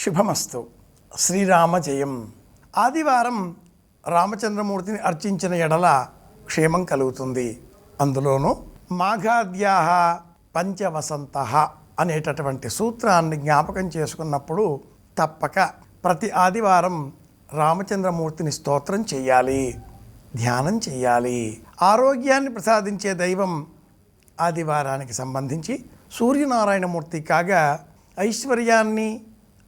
శుభమస్తు. శ్రీరామ జయం ఆదివారం రామచంద్రమూర్తిని అర్చించిన ఎడల క్షేమం కలుగుతుంది. అందులోనూ మాఘాద్యాహ పంచవసంత అనేటటువంటి సూత్రాన్ని జ్ఞాపకం చేసుకున్నప్పుడు తప్పక ప్రతి ఆదివారం రామచంద్రమూర్తిని స్తోత్రం చేయాలి ధ్యానం చేయాలి. ఆరోగ్యాన్ని ప్రసాదించే దైవం ఆదివారానికి సంబంధించి సూర్యనారాయణమూర్తి కాగా ఐశ్వర్యాన్ని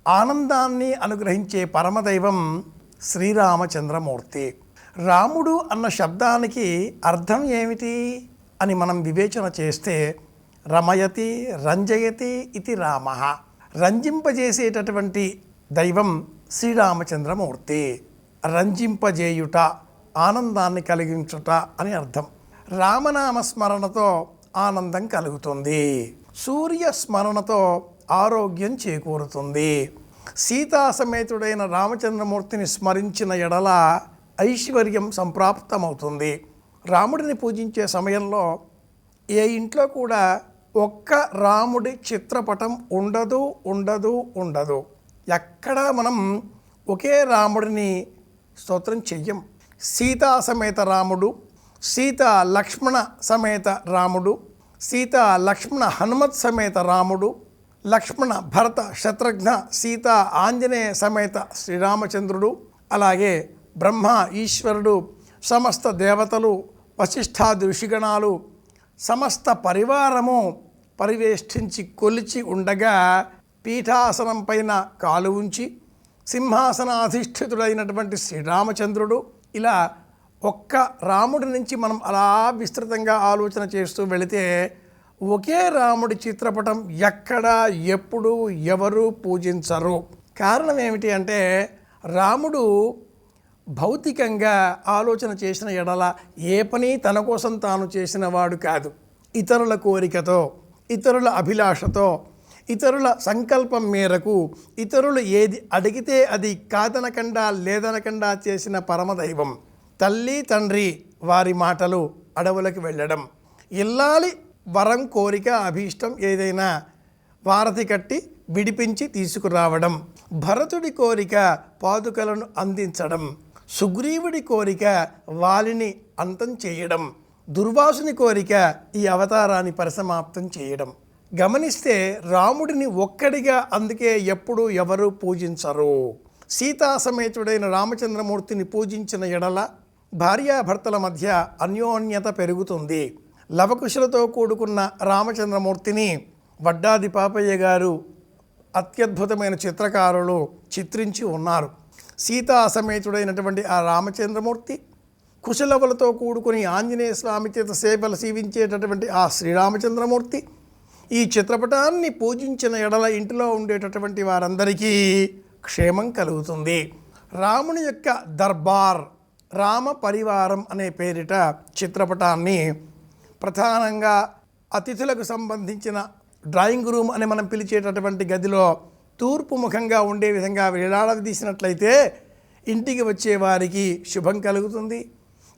ఆనందాన్ని అనుగ్రహించే పరమదైవం శ్రీరామచంద్రమూర్తి. రాముడు అన్న శబ్దానికి అర్థం ఏమిటి అని మనం వివేచన చేస్తే రమయతి రంజయతి ఇది రామ. రంజింపజేసేటటువంటి దైవం శ్రీరామచంద్రమూర్తి. రంజింపజేయుట ఆనందాన్ని కలిగించుట అని అర్థం. రామనామ స్మరణతో ఆనందం కలుగుతుంది. సూర్య స్మరణతో ఆరోగ్యం చేకూరుతుంది. సీతా సమేతుడైన రామచంద్రమూర్తిని స్మరించిన ఎడల ఐశ్వర్యం సంప్రాప్తమవుతుంది. రాముడిని పూజించే సమయంలో ఏ ఇంట్లో కూడా ఒక్క రాముడి చిత్రపటం ఉండదు ఉండదు ఉండదు. ఎక్కడా మనం ఒకే రాముడిని స్తోత్రం చెయ్యం. సీతా సమేత రాముడు సీత లక్ష్మణ సమేత రాముడు సీతా లక్ష్మణ హనుమత్ సమేత రాముడు లక్ష్మణ భరత శత్రుఘ్న సీత ఆంజనేయ సమేత శ్రీరామచంద్రుడు అలాగే బ్రహ్మ ఈశ్వరుడు సమస్త దేవతలు వశిష్ఠాది ఋషిగణాలు సమస్త పరివారము పరివేష్టించి కొలిచి ఉండగా పీఠాసనం పైన కాలు ఉంచి సింహాసనాధిష్ఠితుడైనటువంటి శ్రీరామచంద్రుడు ఇలా ఒక్క రాముడి నుంచి మనం అలా విస్తృతంగా ఆలోచన చేస్తూ వెళితే ఒకే రాముడి చిత్రపటం ఎక్కడ ఎప్పుడు ఎవరు పూజించరు. కారణం ఏమిటి అంటే రాముడు భౌతికంగా ఆలోచన చేసిన ఎడల ఏ పని తన కోసం తాను చేసిన వాడు కాదు. ఇతరుల కోరికతో ఇతరుల అభిలాషతో ఇతరుల సంకల్పం మేరకు ఇతరులు ఏది అడిగితే అది కాదనకుండా లేదనకుండా చేసిన పరమదైవం తల్లి తండ్రి వారి మాటలు అడవులకు వెళ్ళడం. ఇల్లాలి వరం కోరిక అభీష్టం ఏదైనా వారధి కట్టి విడిపించి తీసుకురావడం భరతుడి కోరిక పాదుకలను అందించడం సుగ్రీవుడి కోరిక వాలిని అంతం చేయడం దుర్వాసుని కోరిక ఈ అవతారాన్ని పరిసమాప్తం చేయడం. గమనిస్తే రాముడిని ఒక్కడిగా అందుకే ఎప్పుడు ఎవరు పూజించరు. సీతా సమేతుడైన రామచంద్రమూర్తిని పూజించిన ఎడల భార్యాభర్తల మధ్య అన్యోన్యత పెరుగుతుంది. లవకుశలతో కూడుకున్న రామచంద్రమూర్తిని వడ్డాది పాపయ్య గారు అత్యద్భుతమైన చిత్రకారులు చిత్రించి ఉన్నారు. సీతా సమేతుడైనటువంటి ఆ రామచంద్రమూర్తి కుశలవులతో కూడుకుని ఆంజనేయ స్వామి చేత సేవలు సేవించేటటువంటి ఆ శ్రీరామచంద్రమూర్తి ఈ చిత్రపటాన్ని పూజించిన ఎడల ఇంటిలో ఉండేటటువంటి వారందరికీ క్షేమం కలుగుతుంది. రాముని యొక్క దర్బార్ రామ పరివారం అనే పేరిట చిత్రపటాన్ని ప్రధానంగా అతిథులకు సంబంధించిన డ్రాయింగ్ రూమ్ అని మనం పిలిచేటటువంటి గదిలో తూర్పు ముఖంగా ఉండే విధంగా వేలాడదీసినట్లయితే ఇంటికి వచ్చే వారికి శుభం కలుగుతుంది.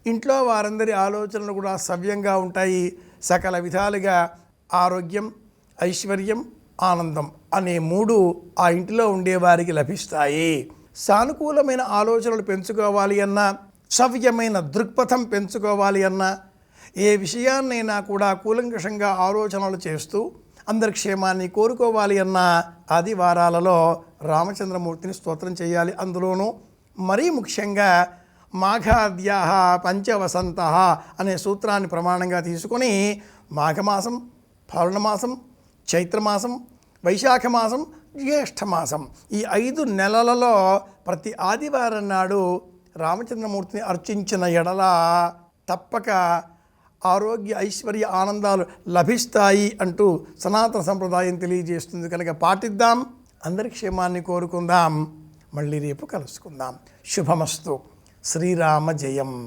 ఇంట్లో వారందరి ఆలోచనలు కూడా సవ్యంగా ఉంటాయి. సకల విధాలుగా ఆరోగ్యం ఐశ్వర్యం ఆనందం అనే మూడు ఆ ఇంటిలో ఉండేవారికి లభిస్తాయి. సానుకూలమైన ఆలోచనలు పెంచుకోవాలి అన్నా సవ్యమైన దృక్పథం పెంచుకోవాలి అన్నా ఏ విషయాన్నైనా కూడా కూలంకషంగా ఆలోచనలు చేస్తూ అందరి క్షేమాన్ని కోరుకోవాలి అన్న ఆదివారాలలో రామచంద్రమూర్తిని స్తోత్రం చేయాలి. అందులోనూ మరీ ముఖ్యంగా మాఘాద్యాహ పంచవసంత అనే సూత్రాన్ని ప్రమాణంగా తీసుకొని మాఘమాసం పౌర్ణమాసం చైత్రమాసం వైశాఖ మాసం జ్యేష్ఠమాసం ఈ ఐదు నెలలలో ప్రతి ఆదివారం నాడు రామచంద్రమూర్తిని అర్చించిన ఎడల తప్పక ఆరోగ్య ఐశ్వర్య ఆనందాలు లభిస్తాయి అంటూ సనాతన సంప్రదాయం తెలియజేస్తుంది. కనుక పాటిద్దాం అందరి క్షేమాన్ని కోరుకుందాం. మళ్ళీ రేపు కలుసుకుందాం. శుభమస్తు. శ్రీరామ జయం.